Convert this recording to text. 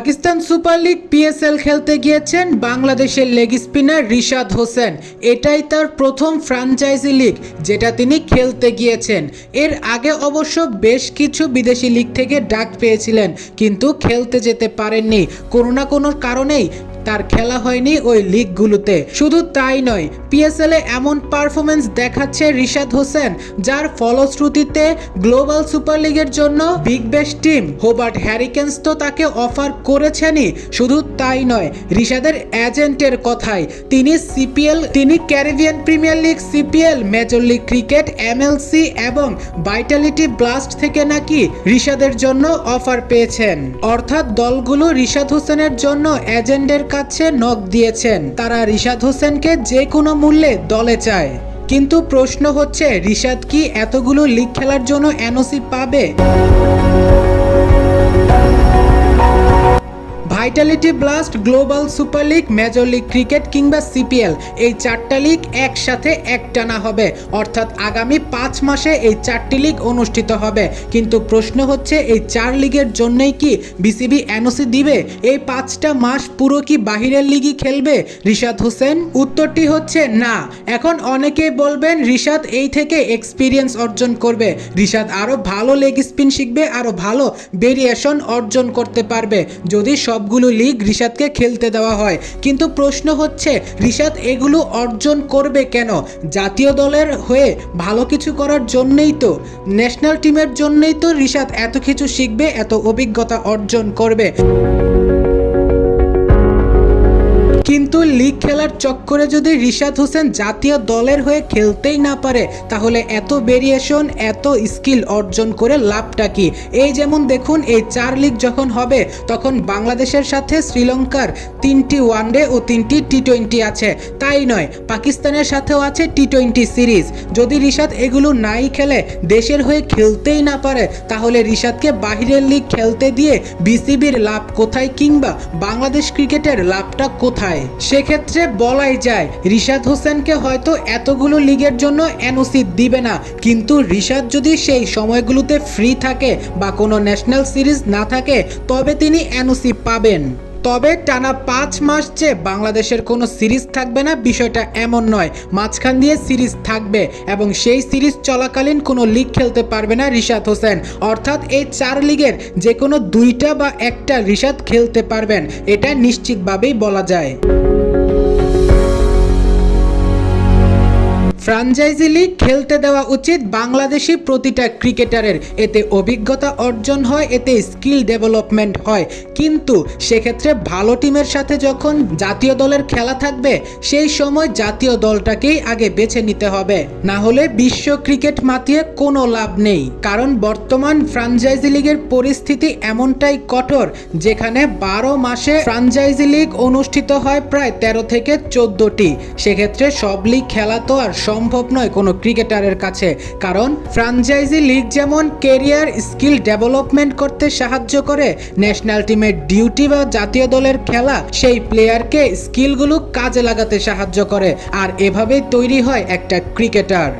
Pakistan super league PSL খেলতে গিয়েছেন বাংলাদেশের লেগ স্পিনার রিশাদ হোসেন। এটাই তার প্রথম ফ্র্যাঞ্চাইজি লিগ যেটা তিনি খেলতে গিয়েছেন। এর আগে অবশ্য বেশ কিছু বিদেশি লিগ থেকে ডাক পেয়েছিলেন, কিন্তু খেলতে যেতে পারেননি। কোনো না কোনো কারণেই তার খেলা হয়নি ওই লিগগুলোতে শুধু তাই নয় পিএসএল এমন পারফরমেন্স দেখাচ্ছে রিশাদ হোসেন, যার ফলশ্রুতিতে গ্লোবাল সুপার লিগের জন্য big bash team Hobart Hurricanes তো তাকে অফার করেছেনই। শুধু তাই নয়, রিশাদের এজেন্টের কথায় তিনি সিপিএল তিনি Caribbean Premier League CPL Major League Cricket MLC এবং ভাইটালিটি ব্লাস্ট থেকে নাকি রিশাদের জন্য অফার পেয়েছেন। অর্থাৎ দলগুলো রিশাদ হোসেনের জন্য এজেন্টের কাছে নক দিয়েছেন। তারা রিশাদ হোসেনকে যে কোনো মূল্যে দলে চায়। কিন্তু প্রশ্ন হচ্ছে রিশাদ কি এতগুলো লিগ খেলার জন্য এনওসি পাবে? Vitality Blast global super league major league cricket কিংবা সিপিএল এই চারটা লিগ একসাথে একটানা হবে। অর্থাৎ আগামী পাঁচ মাসে এই চারটি লিগ অনুষ্ঠিত হবে। কিন্তু প্রশ্ন হচ্ছে, এই চার লিগের জন্যই কি বিসিবি এনওসি দিবে? এই পাঁচটা মাস পুরো কি বাহিরের লিগই খেলবে? রিশাদ হোসেন, উত্তরটি হচ্ছে না। এখন অনেকেই বলবেন, রিশাদ এই থেকে এক্সপিরিয়েন্স অর্জন করবে। রিশাদ আরও ভালো লেগ স্পিন শিখবে আরও ভালো ভেরিয়েশন অর্জন করতে পারবে। যদি সবগুলো লিগ রিশাদকে খেলতে দেওয়া হয়। কিন্তু প্রশ্ন হচ্ছে, রিশাদ এগুলো অর্জন করবে কেন? জাতীয় দলের হয়ে ভালো কিছু করার জন্যেই তো, ন্যাশনাল টিমের জন্যেই তো ঋষাদ এত কিছু শিখবে, এত অভিজ্ঞতা অর্জন করবে। কিন্তু লিগ খেলার চক্করে যদি রিশাদ হোসেন জাতীয় দলের হয়ে খেলতেই না পারে, তাহলে এত ভেরিয়েশন এত স্কিল অর্জন করে লাভটা কি? এই যেমন দেখুন, এই চার লিগ যখন হবে, তখন বাংলাদেশের সাথে শ্রীলঙ্কার তিনটি ওয়ানডে ও তিনটি টি টোয়েন্টি আছে। তাই নয়, পাকিস্তানের সাথেও আছে টি টোয়েন্টি সিরিজ। যদি রিশাদ এগুলো নাই খেলে, দেশের হয়ে খেলতেই না পারে, তাহলে রিশাদকে বাহিরের লিগ খেলতে দিয়ে বিসিবির লাভ কোথায় কিংবা বাংলাদেশ ক্রিকেটের লাভটা কোথায়? সেক্ষেত্রে বলাই যায়, রিশাদ হোসেনকে হয়তো এতগুলো লিগের জন্য এনওসি দিবে না। কিন্তু রিশাদ যদি সেই সময়গুলোতে ফ্রি থাকে বা কোনো ন্যাশনাল সিরিজ না থাকে, তবে তিনি এনওসি পাবেন। তবে টানা পাঁচ মাস চেয়ে বাংলাদেশের কোনো সিরিজ থাকবে না, বিষয়টা এমন নয়। মাঝখান দিয়ে সিরিজ থাকবে এবং সেই সিরিজ চলাকালীন কোনো লিগ খেলতে পারবে না রিশাদ হোসেন। অর্থাৎ এই চার লিগের যে কোনো দুইটা বা একটা রিশাদ খেলতে পারবেন, এটা নিশ্চিতভাবেই বলা যায়। ফ্রাঞ্চাইজি লিগ খেলতে দেওয়া উচিত বাংলাদেশি প্রতিটা ক্রিকেটারের। এতে অভিজ্ঞতা অর্জন হয়, এতে স্কিল ডেভেলপমেন্ট হয়। কিন্তু সেক্ষেত্রে ভালো টিমের সাথে যখন জাতীয় দলের খেলা থাকবে, সেই সময় জাতীয় দলটাকেই আগে বেছে নিতে হবে। না হলে বিশ্ব ক্রিকেট মাতিয়ে কোনো লাভ নেই। কারণ বর্তমান ফ্রাঞ্চাইজি লিগের পরিস্থিতি এমনটাই কঠোর, যেখানে বারো মাসে ফ্রাঞ্চাইজি লিগ অনুষ্ঠিত হয় প্রায় তেরো থেকে চোদ্দটি। সেক্ষেত্রে সব লিগ খেলা তো আর সম্ভব নয় কোনো ক্রিকেটারের কাছে, কারণ ফ্রাঞ্চাইজি লিগ যেমন কেরিয়ার স্কিল ডেভেলপমেন্ট করতে সাহায্য করে, ন্যাশনাল টিমের ডিউটি বা জাতীয় দলের খেলা, সেই প্লেয়ারকে স্কিলগুলো কাজে লাগাতে সাহায্য করে, আর এভাবেই তৈরি হয় একটা ক্রিকেটার।